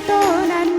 となん